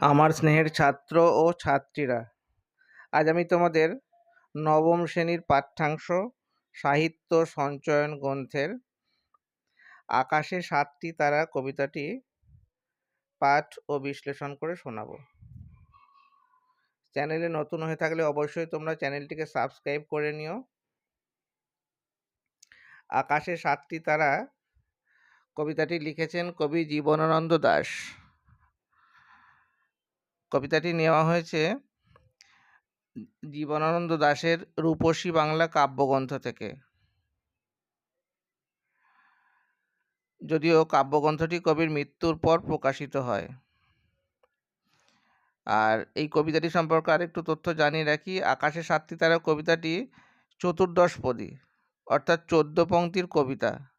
আমার স্নেহের ছাত্র ও ছাত্রীরা। আজ আমি তোমাদের নবম শ্রেণির পাঠ্যাংশ, সাহিত্য সঞ্চয়ন গ্রন্থের আকাশে সাতটি তারা কবিতাটি পাঠ ও বিশ্লেষণ করে শোনাব। চ্যানেলে নতুন হয়ে থাকলে অবশ্যই তোমরা চ্যানেলটিকে সাবস্ক্রাইব করে নিও। আকাশে সাতটি তারা কবিতাটি লিখেছেন কবি জীবনানন্দ দাস। কবিতাটি নেওয়া হয়েছে জীবনানন্দ দাশের রূপসী বাংলা কাব্যগ্রন্থ থেকে। যদিও কাব্যগ্রন্থটি কবির মৃত্যুর পর প্রকাশিত হয়। আর এই কবিতাটি সম্পর্কে আরেকটু তথ্য জানিয়ে রাখি, আকাশে সাতটি তারা কবিতাটি চতুর্দশ পদী, অর্থাৎ চোদ্দ পংক্তির কবিতা।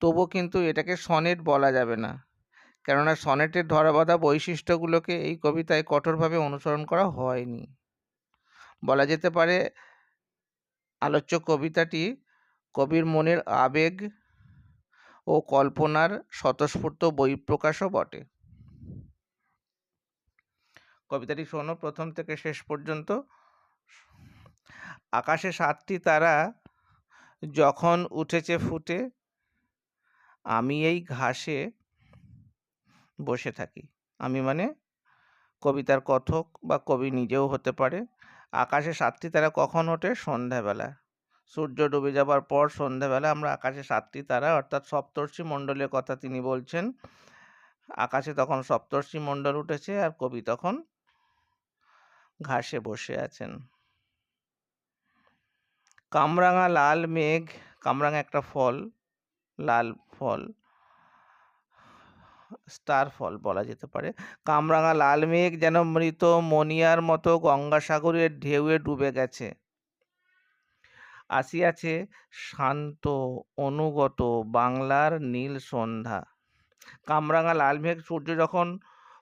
তবু কিন্তু এটাকে সনেট বলা যাবে না। কেননা সনেটের ধরাবাঁধা বৈশিষ্ট্যগুলোকে এই কবিতায় কঠোরভাবে অনুসরণ করা হয়নি। বলা যেতে পারে, আলোচ্য কবিতাটি কবির মনের আবেগ ও কল্পনার স্বতঃস্ফূর্ত বহিঃপ্রকাশও বটে। কবিতাটি শোনো, প্রথম থেকে শেষ পর্যন্ত। আকাশে সাতটি তারা যখন উঠেছে ফুটে, আমি এই ঘাসে বসে থাকি। আমি মানে কবিতার কথক বা কবি নিজেও হতে পারে। আকাশে সাতটি তারা কখন ওঠে? সন্ধ্যাবেলা। সূর্য ডুবে যাবার পর সন্ধ্যাবেলা আমরা আকাশে সাতটি তারা, অর্থাৎ সপ্তর্ষি মণ্ডলের কথা তিনি বলছেন। আকাশে তখন সপ্তর্ষি মণ্ডল উঠেছে আর কবি তখন ঘাসে বসে আছেন। কামরাঙা লাল মেঘ, কামরাঙা একটা ফল, লাল ফল। স্টার ফল বলা যেতে পারে। কামরাঙা লাল মেঘ যেন মৃত মনিয়ার মতো গঙ্গাসাগরের ঢেউয়ে ডুবে গেছে। আসিয়াছে শান্ত, অনুগত বাংলার নীল সন্ধ্যা। কামরাঙা লাল মেঘ সূর্য যখন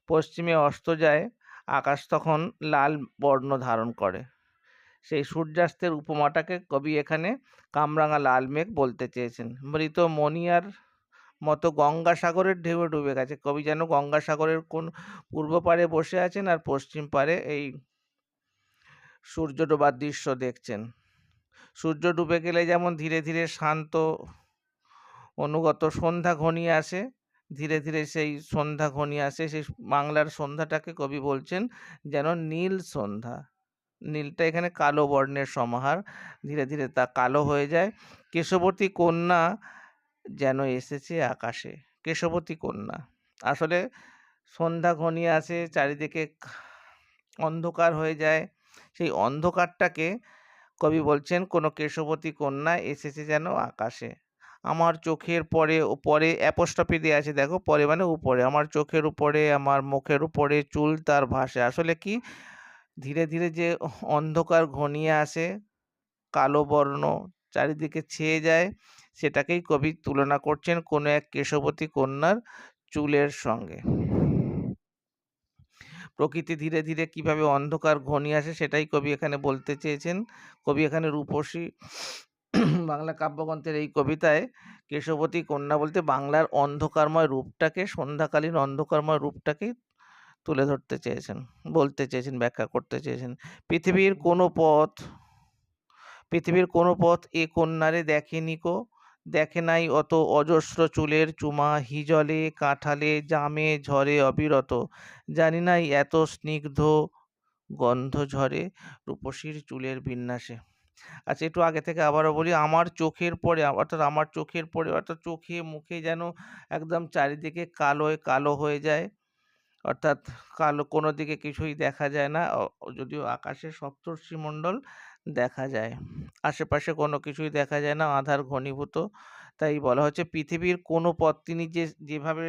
পশ্চিমে অস্ত যায়, আকাশ তখন লাল বর্ণ ধারণ করে। সেই সূর্যাস্তের উপমাটাকে কবি এখানে কামরাঙা লাল মেঘ বলতে চেয়েছেন। মৃত মনিয়ার মতো গঙ্গাসাগরের ঢেউয়ে ডুবে গেছে। কবি যেন গঙ্গাসাগরের কোন পূর্ব পারে বসে আছেন আর পশ্চিম পারে এই সূর্য ডোবার দৃশ্য দেখছেন। সূর্য ডুবে গেলে যেমন ধীরে ধীরে শান্ত, অনুগত সন্ধ্যা ঘনিয়ে আসে, ধীরে ধীরে সেই সন্ধ্যা ঘনিয়ে আসে, সেই বাংলার সন্ধ্যাটাকে কবি বলছেন যেন নীল সন্ধ্যা। নীলটা এখানে কালো বর্ণের সমাহার, ধীরে ধীরে তা কালো হয়ে যায়। কেশবর্তী কন্যা যেন এসেছে আকাশে। কেশবতী কন্যা। আসলে সন্ধ্যা ঘনিয়ে আসে, চারিদিকে অন্ধকার হয়ে যায়। সেই অন্ধকারটাকে কবি বলছেন, কোনো কেশবতী কন্যা এসেছে যেন আকাশে। আমার চোখের পরে পরে অ্যাপোস্টপি দেওয়া আছে, দেখো, পরে মানে উপরে। আমার চোখের উপরে, আমার মুখের উপরে চুল তার ভাসে। আসলে কি? ধীরে ধীরে যে অন্ধকার ঘনিয়ে আসে, কালো বর্ণ চারিদিকে ছেয়ে যায়। সেটাকেই কবি তুলনা করছেন কোনো এক কেশবতী কন্যার চুলের সঙ্গে। প্রকৃতি ধীরে ধীরে কীভাবে অন্ধকার ঘনিয়ে আসে সেটাই কবি এখানে বলতে চেয়েছেন। কবি এখানে রূপসী বাংলা কাব্যগ্রন্থের এই কবিতায় কেশবতী কন্যা বলতে বাংলার অন্ধকারময় রূপটাকে, সন্ধ্যাকালীন অন্ধকারময় রূপটাকেই তুলে ধরতে চেয়েছেন, বলতে চেয়েছেন, ব্যাখ্যা করতে চেয়েছেন। পৃথিবীর কোনো পথ পৃথিবীর কোনো পথ এ কন্যারে দেখেনি কো। দেখে নাই অত অজস্র চুলের চুমা, হিজলে, কাঁঠালে, জামে, ঝরে অবিরত। জানি নাই এত স্নিগ্ধ গন্ধ ঝরে রূপসীর চুলের বিন্যাসে। আচ্ছা একটু আগে থেকে আবারও বলি, আমার চোখের পরে, অর্থাৎ আমার চোখের পরে, অর্থাৎ চোখে মুখে যেন একদম চারিদিকে কালোয় কালো হয়ে যায়। অর্থাৎ কালো কোনো দিকে কিছুই দেখা যায় না। যদিও আকাশে সপ্তর্ষিমণ্ডল দেখা যায়। আশেপাশে কোনো কিছুই দেখা যায় না, আধার ঘনীভূত। তাই বলা হচ্ছে পৃথিবীর কোনো পথ তিনি যে, যেভাবে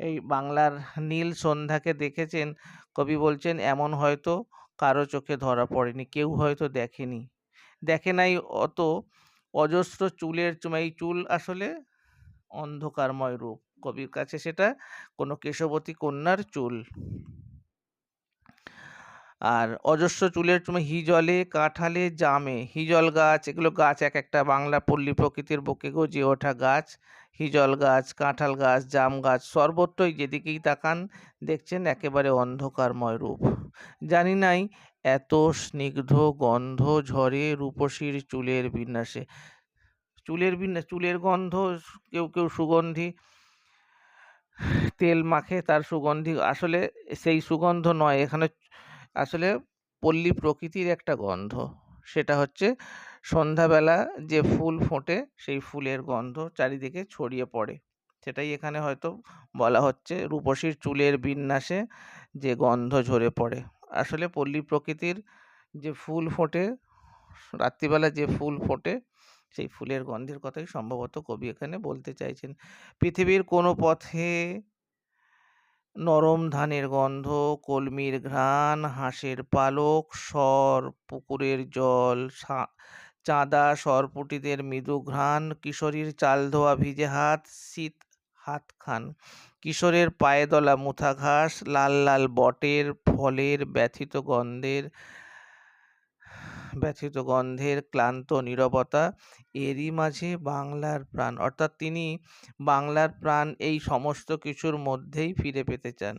এই বাংলার নীল সন্ধ্যাকে দেখেছেন, কবি বলছেন, এমন হয়তো কারও চোখে ধরা পড়েনি, কেউ হয়তো দেখেনি। দেখে নাই অত অজস্র চুলের এই চুল আসলে অন্ধকারময় রূপ। কবির কাছে সেটা কোনো কেশবতী কন্যার চুল। আর অজস্র চুলের চুমে হিজলে, কাঁঠালে, জামে, হিজল গাছ, এগুলো গাছ এক একটা বাংলা পল্লী প্রকৃতির বুকে গজিয়ে ওঠা গাছ। হিজল গাছ, কাঁঠাল গাছ, জাম গাছ, সর্বত্রই যেদিকেই তাকান দেখছেন একেবারে অন্ধকারময় রূপ। জানি নাই, এত স্নিগ্ধ গন্ধ ঝরে রূপসীর চুলের বিন্যাসে। চুলের বিন্যাস চুলের গন্ধ, কেউ কেউ সুগন্ধি, তেল মাখে তার সুগন্ধি। আসলে সেই সুগন্ধ নয়, এখানে আসলে পল্লী প্রকৃতির একটা গন্ধ। সেটা হচ্ছে সন্ধ্যাবেলা যে ফুল ফোটে সেই ফুলের গন্ধ চারিদিকে ছড়িয়ে পড়ে। সেটাই এখানে হয়তো বলা হচ্ছে রূপসীর চুলের বিন্যাসে যে গন্ধ ঝরে পড়ে। আসলে পল্লী প্রকৃতির যে ফুল ফোটে, রাত্রিবেলা যে ফুল ফোটে, সেই ফুলের গন্ধের কথাই সম্ভবত কবি এখানে বলতে চাইছেন। পৃথিবীর কোনো পথে নরম ধানের গন্ধ, কলমির ঘ্রাণ, হাঁসের পালক, সর, পুকুরের জল চাঁদা, সরপুটিদের মৃদু ঘ্রাণ, কিশোরীর চাল ধোয়া ভিজে হাত, শীত হাত খান। কিশোরের পায়ে দলা মুথা ঘাস, লাল লাল বটের, ফলের ব্যথিত গন্ধের ব্যথিত গন্ধের ক্লান্ত নীরবতা এরই মাঝে বাংলার প্রাণ। অর্থাৎ তিনি বাংলার প্রাণ এই সমস্ত কিছুর মধ্যেই ফিরে পেতে চান,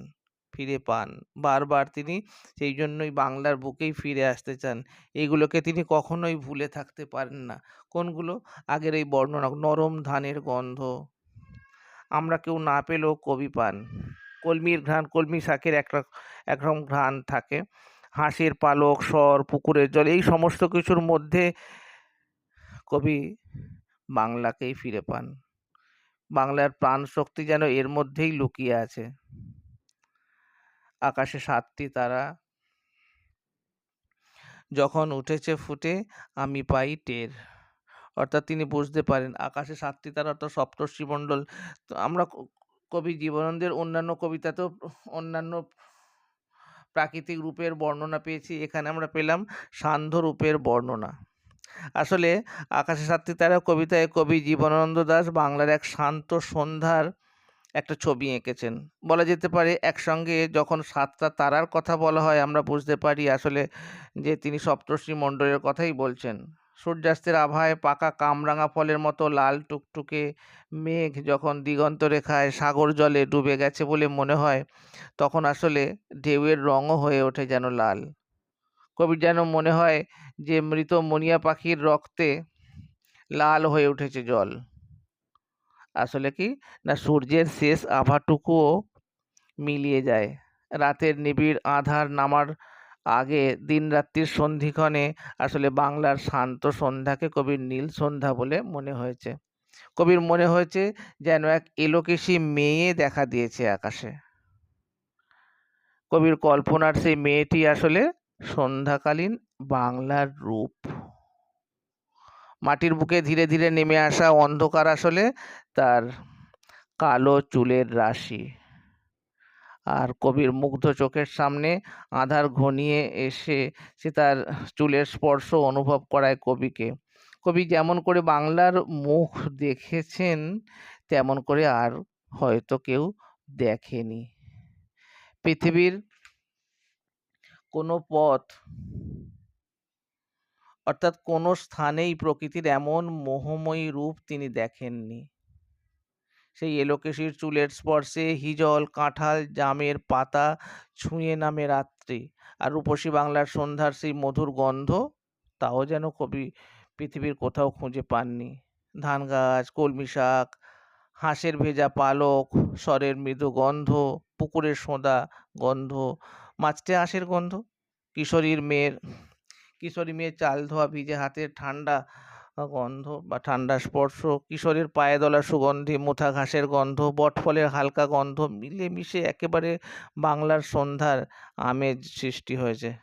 ফিরে পান। বারবার তিনি সেই জন্যই বাংলার বুকেই ফিরে আসতে চান। এইগুলোকে তিনি কখনোই ভুলে থাকতে পারেন না। কোনগুলো? আগের এই বর্ণনা, নরম ধানের গন্ধ। আমরা কেউ না পেলেও কবি পান। কলমির ঘ্রাণ, কলমি শাকের একরকম ঘ্রাণ থাকে। হাঁসের পালক স্বর পুকুরের জল, এই সমস্ত কিছুর মধ্যে কবি বাংলাকেই ফিরে পান। বাংলার প্রাণ শক্তি যেন এর মধ্যেই লুকিয়ে আছে। আকাশে সাতটি তারা। যখন উঠেছে ফুটে আমি পাই টের। অর্থাৎ তিনি বুঝতে পারেন, আকাশে সাতটি তারা অর্থাৎ সপ্তর্ষিমণ্ডল আমরা কবি জীবনানন্দের অন্যান্য কবিতাতেও অন্যান্য প্রাকৃতিক রূপের বর্ণনা পেয়েছি, এখানে আমরা পেলাম সান্ধ্য রূপের বর্ণনা। আসলে আকাশে সাতটি তারা, কবিতায় কবি জীবনানন্দ দাস, বাংলার এক শান্ত সন্ধ্যার একটা ছবি এঁকেছেন। বলা যেতে পারে, একসঙ্গে যখন সাতটা তারার কথা বলা হয়, আমরা বুঝতে পারি আসলে যে তিনি সপ্তর্ষি মণ্ডলের কথাই বলছেন। সূর্যাস্তের আভায় পাকা কামরাঙা ফলের মতো লাল টুকটুকে মেঘ যখন দিগন্ত রেখায় সাগর জলে ডুবে গেছে বলে মনে হয়, তখন আসলে ঢেউয়ের রঙও হয়ে ওঠে যেন লাল। কবির যেন মনে হয় যে মৃত মনিয়া পাখির রক্তে লাল হয়ে উঠেছে জল। আসলে কি? না, সূর্যের শেষ আভাটুকুও মিলিয়ে যায়। রাতের নিবিড় আধার নামার আগে দিন রাত্রির সন্ধিক্ষণে আসলে বাংলার শান্ত সন্ধ্যাকে কবির নীল সন্ধ্যা বলে মনে হয়েছে। কবির মনে হয়েছে যেন এক এলোকেশী মেয়ে দেখা দিয়েছে আকাশে। কবির কল্পনার সেই মেয়েটি আসলে সন্ধ্যাকালীন বাংলার রূপ। মাটির বুকে ধীরে ধীরে নেমে আসা অন্ধকার আসলে তার কালো চুলের রাশি। আর কবির মুগ্ধ চোখের সামনে আধার ঘনিয়ে এসে সে তার চুলের স্পর্শ অনুভব করায় কবিকে। কবি যেমন করে বাংলার মুখ দেখেছেন, তেমন করে আর হয়তো কেউ দেখেনি। পৃথিবীর কোনো পথ অর্থাৎ কোনো স্থানেই প্রকৃতির এমন মোহময়ী রূপ তিনি দেখেননি। সেই এলোকেশির চুলের স্পর্শে হিজল, কাঁঠাল, জামের পাতা ছুঁয়ে নামে রাত্রি। আর রূপসী বাংলার সন্ধ্যার সেই মধুর গন্ধ, তাও যেন কবি পৃথিবীর কোথাও খুঁজে পাননি। ধান গাছ, কলমি শাক, হাঁসের ভেজা পালক, স্বরের মৃদু গন্ধ, পুকুরের সোঁদা গন্ধ, মাছটে আঁশের গন্ধ, কিশোরীর মেয়ের, কিশোরী মেয়ের চাল ধোয়া ভিজে হাতের ঠান্ডা গন্ধ বা ঠান্ডা স্পর্শ, কিশোরের পায়ে দলা সুগন্ধি, মুথা ঘাসের গন্ধ, বটফলের হালকা গন্ধ মিলেমিশে একেবারে বাংলার সন্ধ্যার আমেজ সৃষ্টি হয়েছে।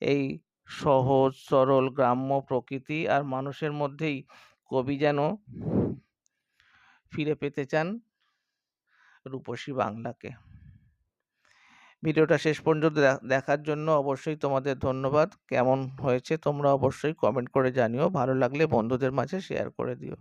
এই সহজ, সরল, গ্রাম্য প্রকৃতি আর মানুষের মধ্যেই কবি যেন ফিরে পেতে চান রূপসী বাংলাকে। ভিডিওটা শেষ পর্যন্ত দেখার জন্য অবশ্যই তোমাদের ধন্যবাদ। কেমন হয়েছে তোমরা অবশ্যই কমেন্ট করে জানিও। ভালো লাগলে বন্ধুদের মাঝে শেয়ার করে দিও।